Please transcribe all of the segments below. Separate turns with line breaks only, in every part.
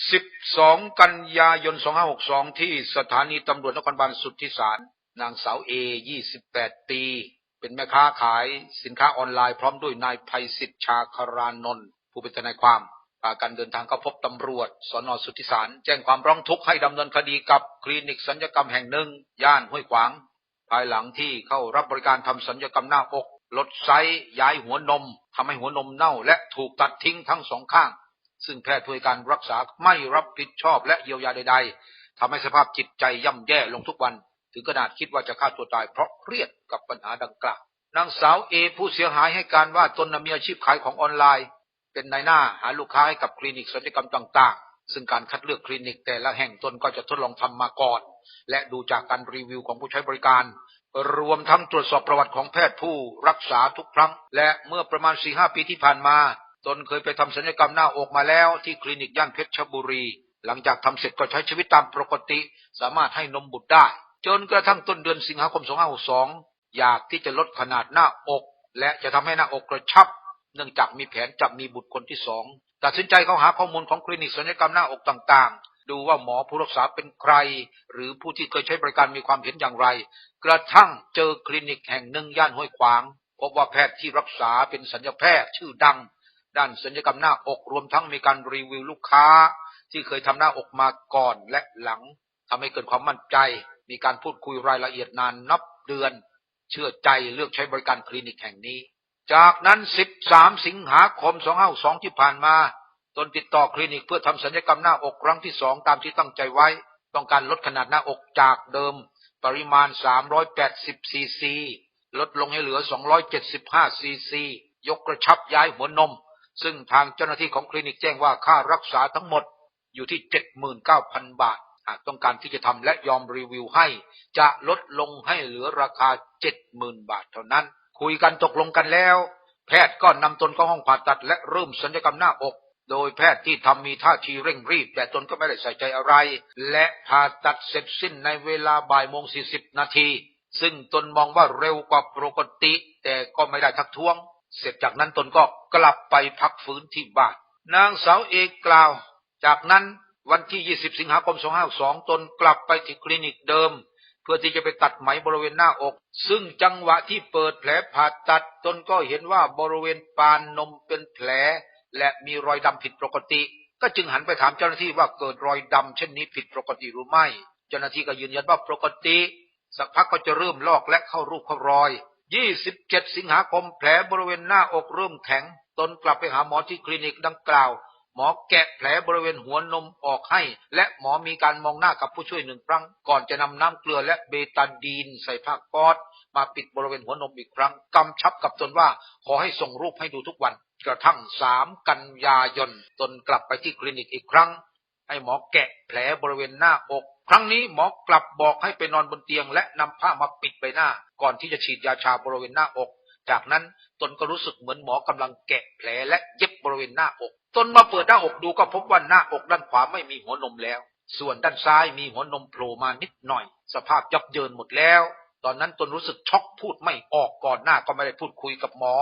12 กันยายน 2562 ที่สถานีตำรวจนครบาลสุทธิสาร นางสาวเอ 28 ปี เป็นแม่ค้าขายสินค้าออนไลน์พร้อมด้วยนายภัยสิทธิ์ชาคารานนท์ผู้เป็นทนายความพากันเดินทางเข้าพบตำรวจสนสุทธิสาร แจ้งความร้องทุกข์ให้ดำเนินคดีกับคลินิกสัญญกรรมแห่งหนึ่ง ย่านห้วยขวาง ภายหลังที่เข้ารับบริการทำสัญญกรรมหน้าอก ลดไซส์ย้ายหัวนมทำให้หัวนมเน่าและถูกตัดทิ้งทั้งสองข้าง ซึ่งแพทย์ผู้ให้การรักษาไม่รับผิดชอบและเยียวยาใด ๆทำให้สภาพจิตใจย่ำแย่ลงทุกวัน ถึงขนาดคิดว่าจะฆ่าตัวตายเพราะเครียดกับปัญหาดังกล่าวนางสาวเอผู้เสียหายให้การว่าตนน่ะมีอาชีพขายของออนไลน์ เป็นนายหน้าหาลูกค้าให้กับคลินิกศัลยกรรมต่างๆ ซึ่งการคัดเลือกคลินิกแต่ละแห่งตนก็จะทดลองทำมาก่อน และดูจากการรีวิวของผู้ใช้บริการ รวมทั้งตรวจสอบประวัติของแพทย์ผู้รักษาทุกครั้ง และเมื่อประมาณ4-5ปีที่ผ่านมา ตนเคยไปทำศัลยกรรมหน้าอกมาแล้วที่คลินิกย่านเพชรบุรี หลังจากทำเสร็จก็ใช้ชีวิตตามปกติ สามารถให้นมบุตรได้ จนกระทั่งต้นเดือนสิงหาคม 2562 อยากที่จะลดขนาดหน้าอก และจะทำให้หน้าอกกระชับ เนื่องจากมีแผนจะมีบุตรคนที่สองตัดสินใจเข้าหาข้อมูลของคลินิกศัลยกรรมหน้าอกต่างๆ ดูว่าหมอผู้รักษาเป็นใคร หรือผู้ที่เคยใช้บริการมีความเห็นอย่างไร กระทั่งเจอคลินิกแห่งหนึ่งย่านห้วยขวางพบว่าแพทย์ที่รักษาเป็นสัญญาแพทย์ชื่อดัง ด้านศัลยกรรมหน้าอกรวมทั้งมีการรีวิวลูกค้า ที่เคยทำหน้าอกมาก่อนและหลังทำให้เกิดความมั่นใจ มีการพูดคุยรายละเอียดนานนับเดือน เชื่อใจเลือกใช้บริการคลินิกแห่งนี้ จากนั้น 13 สิงหาคม 252 ที่ผ่านมาตนติดต่อคลินิกเพื่อทำศัลยกรรมหน้าอกครั้งที่สองตามที่ตั้งใจไว้ ต้องการลดขนาดหน้าอกจากเดิม ปริมาณ 380ซีซีลดลงให้เหลือ 275ซีซียกกระชับย้ายหัวนม ซึ่งทางเจ้าหน้าที่ของคลินิกแจ้งว่าค่ารักษาทั้งหมดอยู่ที่ 79,000 บาท หากต้องการที่จะทำและยอมรีวิวให้ จะลดลงให้เหลือราคา 70,000 บาทเท่านั้น คุยกันตกลงกันแล้ว แพทย์ก็นำตนเข้าห้องผ่าตัดและเริ่มศัลยกรรมหน้าอก โดยแพทย์ที่ทำมีท่าทีเร่งรีบ แต่ตนก็ไม่ได้ใส่ใจอะไร และผ่าตัดเสร็จสิ้นในเวลาบ่ายโมงสี่สิบนาที ซึ่งตนมองว่าเร็วกว่าปกติ แต่ก็ไม่ได้ทักท้วง เสร็จจากนั้นตนก็กลับไปพักฟื้นที่บ้าน นางสาวเอกกล่าว จากนั้นวันที่ 20 สิงหาคม 252 ตนกลับไปที่คลินิกเดิม เพื่อที่จะไปตัดไหมบริเวณหน้าอก ซึ่งจังหวะที่เปิดแผลผ่าตัด ตนก็เห็นว่าบริเวณปานนมเป็นแผล และมีรอยดำผิดปกติ ก็จึงหันไปถามเจ้าหน้าที่ว่าเกิดรอยดำเช่นนี้ผิดปกติหรือไม่ เจ้าหน้าที่ก็ยืนยันว่าปกติ สักพักก็จะเริ่มลอกและเข้ารูปเข้ารอย 27สิงหาคมแผลบริเวณหน้าอกเริ่มแข็ง ตนกลับไปหาหมอที่คลินิกดังกล่าว หมอแกะแผลบริเวณหัวนมออกให้ และหมอมีการมองหน้ากับผู้ช่วยหนึ่งครั้ง ก่อนจะนำน้ำเกลือและเบตาดีนใส่ผ้าก๊อซมาปิดบริเวณหัวนมอีกครั้งกำชับกับตนว่าขอให้ส่งรูปให้ดูทุกวัน กระทั่ง3กันยายนตนกลับไปที่คลินิกอีกครั้ง ให้หมอแกะแผลบริเวณหน้าอก ครั้งนี้หมอกลับบอกให้ไปนอนบนเตียงและนำผ้ามาปิดใบหน้า ก่อนที่จะฉีดยาชาบริเวณหน้าอก จากนั้นตนก็รู้สึกเหมือนหมอกำลังแกะแผลและเย็บบริเวณหน้าอก ตนมาเปิดหน้าอกดูก็พบว่าหน้าอกด้านขวาไม่มีหัวนมแล้ว ส่วนด้านซ้ายมีหัวนมโผล่มานิดหน่อย สภาพยับเยินหมดแล้ว ตอนนั้นตนรู้สึกช็อกพูดไม่ออกก่อนหน้าก็ไม่ได้พูดคุยกับหมอ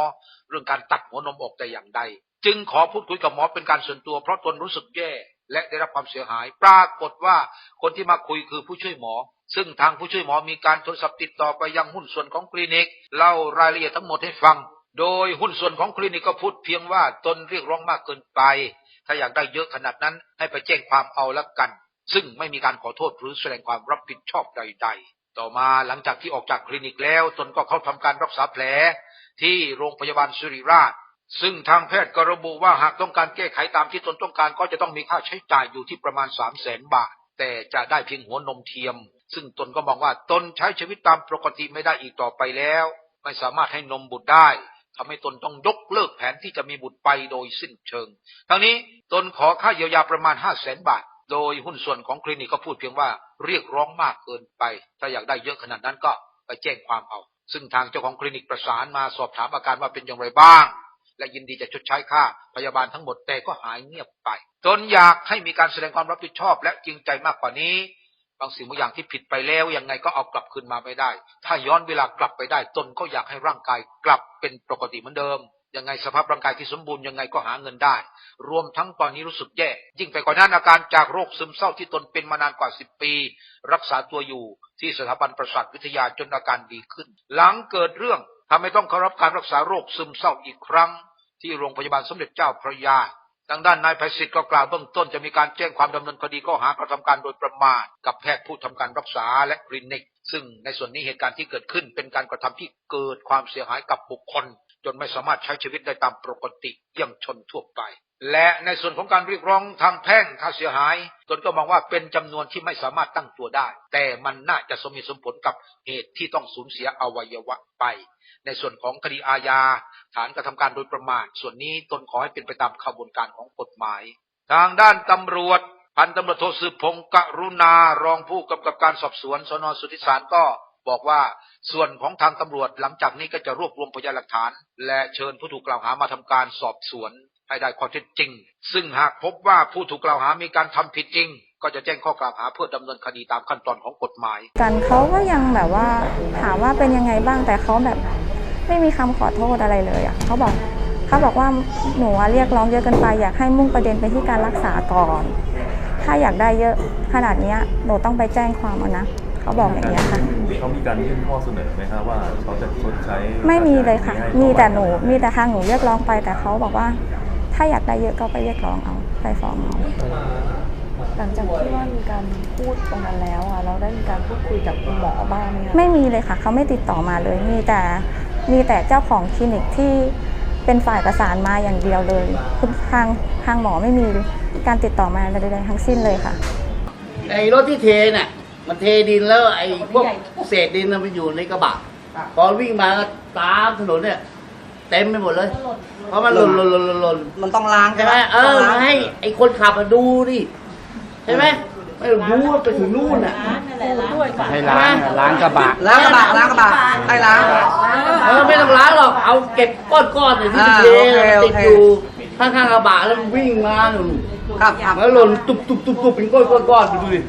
เรื่องการตัดหัวนมออกแต่อย่างใด จึงขอพูดคุยกับหมอเป็นการส่วนตัวเพราะตนรู้สึกแย่ และได้รับความเสียหาย ปรากฏว่าคนที่มาคุยคือผู้ช่วยหมอ ซึ่งทางผู้ช่วยหมอมีการโทรศัพท์ติดต่อไปยังหุ้นส่วนของคลินิกเล่ารายละเอียดทั้งหมดให้ฟัง โดยหุ้นส่วนของคลินิกก็พูดเพียงว่าตนเรียกร้องมากเกินไป ถ้าอยากได้เยอะขนาดนั้นให้ไปแจ้งความเอาละกัน ซึ่งไม่มีการขอโทษหรือแสดงความรับผิดชอบใด ๆ ต่อมาหลังจากที่ออกจากคลินิกแล้ว ตนก็เข้าทำการรักษาแผลที่โรงพยาบาลสุริราช ซึ่งทางแพทย์ก็ระบุว่าหากต้องการแก้ไขตามที่ตนต้องการก็จะต้องมีค่าใช้จ่ายอยู่ที่ประมาณ3 0 0แสนบาท แต่จะได้เพียงหัวนมเทียม ซึ่งตนก็มองว่าตนใช้ชีวิตตามปกติไม่ได้อีกต่อไปแล้ว ไม่สามารถให้นมบุตรได้ทำให้ตนต้องยกเลิกแผนที่จะมีบุตรไปโดยสิ้นเชิง ทั้งนี้ตนขอค่าเยียวยาประมาณ5 0 0แสนบาท โดยหุ้นส่วนของคลินิกก็พูดเพียงว่าเรียกร้องมากเกินไป ถ้าอยากได้เยอะขนาดนั้นก็ไปแจ้งความเอา ซึ่งทางเจ้าของคลินิกประสานมาสอบถามอาการว่าเป็นอย่างไรบ้าง และยินดีจะชดใช้ค่าพยาบาลทั้งหมดแต่ก็หายเงียบไปตนอยากให้มีการแสดงความรับผิดชอบ และจริงใจมากกว่านี้ บางสิ่งบางอย่างที่ผิดไปแล้วยังไงก็เอากลับคืนมาไม่ได้ ถ้าย้อนเวลากลับไปได้ตนก็อยากให้ร่างกายกลับเป็นปกติเหมือนเดิมยังไงสภาพร่างกายที่สมบูรณ์ยังไงก็หาเงินได้ รวมทั้งตอนนี้รู้สึกแย่ ยิ่งไปกว่านั้นอาการจากโรคซึมเศร้าที่ตนเป็นมานานกว่า10ปี รักษาตัวอยู่ที่สถาบันประสาทวิทยาจนอาการดีขึ้น หลังเกิดเรื่องทำให้ต้องเข้ารับการรักษาโรคซึมเศร้าอีกครั้ง ที่โรงพยาบาลสมเด็จเจ้าพระยาทางด้านนายไพศิษย์ก็กล่าวเบื้องต้นจะมีการแจ้งความดำเนินคดีข้อหากระทำการโดยประมาทกับแพทย์ผู้ทำการรักษาและคลินิก ซึ่งในส่วนนี้เหตุการณ์ที่เกิดขึ้น เป็นการกระทำที่เกิดความเสียหายกับบุคคล จนไม่สามารถใช้ชีวิตได้ตามปกติเยี่ยงชนทั่วไป และในส่วนของการเรียกร้องทางแพ่งค่าเสียหายตนก็มองว่าเป็นจำนวนที่ไม่สามารถตั้งตัวได้ แต่มันน่าจะสมเหตุสมผลกับเหตุที่ต้องสูญเสียอวัยวะไป ในส่วนของคดีอาญา ฐานกระทำการโดยประมาทส่วนนี้ตนขอให้เป็นไปตามขบวนการของกฎหมาย ทางด้านตำรวจพันตำรวจโทสืบพงศ์กรุณารองผู้กำกับการสอบสวนสนสุทธิสารก็ บอกว่าส่วนของทางตำรวจหลังจากนี้ก็จะรวบรวมพยานหลักฐาน และเชิญผู้ถูกกล่าวหามาทำการสอบสวนให้ได้ข้อเท็จจริง ซึ่งหากพบว่าผู้ถูกกล่าวหามีการทำผิดจริง ก็จะแจ้งข้อกล่าวหาเพื่อดำเนินคดีตามขั้นตอนของกฎหมาย
กันเขาก็ยังแบบว่าถามว่าเป็นยังไงบ้างแต่เขาแบบ ไม่มีคำขอโทษอะไรเลยอะเขาบอกเขาบอกว่าหนูเรียกร้องเยอะเกินไปอยากให้มุ่งประเด็นไปที่การรักษาก่อน ถ้าอยากได้เยอะขนาดนี้หนูต้องไปแจ้งความเอานะ เขาบอกอย่างเงี้ยค่ะ
เขามีการยื่นข้อเสนอไหมครับว่าเขาจะชดใช้
ไม่มีเลยค่ะ
ให้
มีแต่หนู
เท่าไร่
มีแต่ทางหนูเรียกร้องไป แต่เขาบอกว่า ถ้าอยากได้เยอะก็ไปเรียกร้องเอาไปฟ้องเอา
หลังจากที่ว่ามีการพูดตรงนั้นแล้วอะเราได้มีการพูดคุยกับคุณหมอบ้างไหมคะ
ไม่มีเลยค่ะ เขาไม่ติดต่อมาเลยมีแต่มีแต่เจ้าของคลินิกที่เป็นฝ่ายประสานมาอย่างเดียวเลยคุณทางทางหมอไม่มีการติดต่อมาใดๆทั้งสิ้นเลยค่ะ
ไอ้รถที่เทน่ะ มันเทดินแล้วไอ้พวกเศษดินน่ะมันอยู่ในกระบะพอวิ่งมาก็ตามถนนเนี่ย เต็มไปหมดเลย เพราะมันหล่นหล่นหล่นหล่นหล่น
มันต้องล้าง
ใช่ไหมเออมาให้ไอ้คนขับมาดูดิใช่ไหมไม่รู้ว่าไปถึงนู่นน่ะ
ให้ล้างอะล้างกระบะ
ล้างกระบะล้างกระบะให้ล้าง
เออไม่ต้องล้างหรอกเอาเก็บก้อนๆเนี่ยที่มัน
อ่า
เท
โอเค
มัน
โอ
ติด
เค
อยู่ข้างๆกระบะแล้วมันวิ่งมาหนุน
ครับครับ
แล้วหล่นตุบตุบตุบตุบเป็นก้อนๆๆไปดูดิ